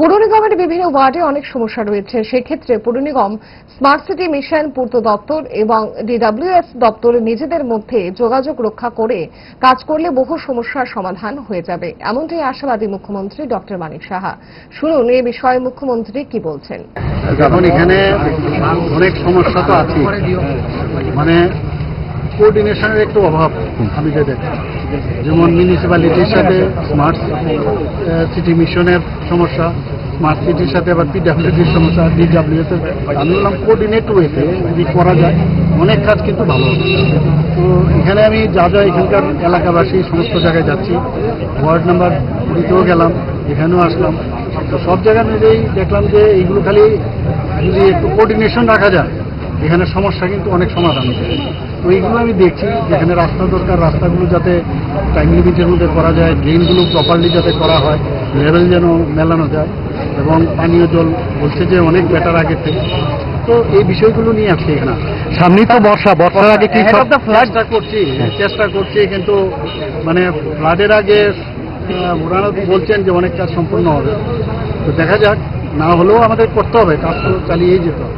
পৌর নিগমের বিভিন্ন ওয়ার্ডে অনেক সমস্যা রয়েছে। সেক্ষেত্রে পৌর নিগম স্মার্ট সিটি মিশন পূর্ত দপ্তর এবং ডিডব্লিউএস দপ্তর নিজেদের মধ্যে যোগাযোগ রক্ষা করে কাজ করলে বহু সমস্যার সমাধান হয়ে যাবে। এমনটাই আশাবাদী মুখ্যমন্ত্রী ডক্টর মানিক সাহা। শুনুন, এ বিষয়ে মুখ্যমন্ত্রী কি বলছেন? এখন অনেক সমস্যা তো আছে মানে কোঅর্ডিনেশনের একটু অভাব, আমি যে দেখি যেমন মিউনিসিপ্যালিটির সাথে স্মার্ট সিটি মিশনের সমস্যা স্মার্ট সিটির সাথে আবার পিডাব্লিউডির সমস্যা ডিডাব্লিউএস এর। আমি বললাম কোঅর্ডিনেট ওয়েতে যদি করা যায়, অনেক কাজ কিন্তু ভালো তো এখানে আমি যা যা এখানকার এলাকাবাসী সমস্ত জায়গায় যাচ্ছি, ওয়ার্ড নাম্বার কুড়িতেও গেলাম, এখানেও আসলাম। তো সব জায়গা মিলেই দেখলাম যে এইগুলো খালি যদি একটু কোঅর্ডিনেশন রাখা যায়, এখানে সমস্যা কিন্তু অনেক সমাধান তো এইগুলো আমি দেখছি যেখানে রাস্তা দরকার রাস্তাগুলো যাতে টাইম লিমিটের মধ্যে করা যায় ড্রেনগুলো প্রপারলি যাতে করা হয় লেভেল যেন মেলানো যায় এবং পানীয় জল বলছে যে অনেক বেটার আগের থেকে। তো এই বিষয়গুলো নিয়ে আজকে এখানে। সামনেই তো বর্ষা বর্ষার আগে কি চেষ্টা করছি চেষ্টা করছি কিন্তু মানে ফ্লাডের আগে ওনারা বলছেন যে অনেক কাজ সম্পূর্ণ হবে। তো দেখা যাক না হলেও আমাদের করতে হবে কাজ তো চালিয়েই যেতে হবে।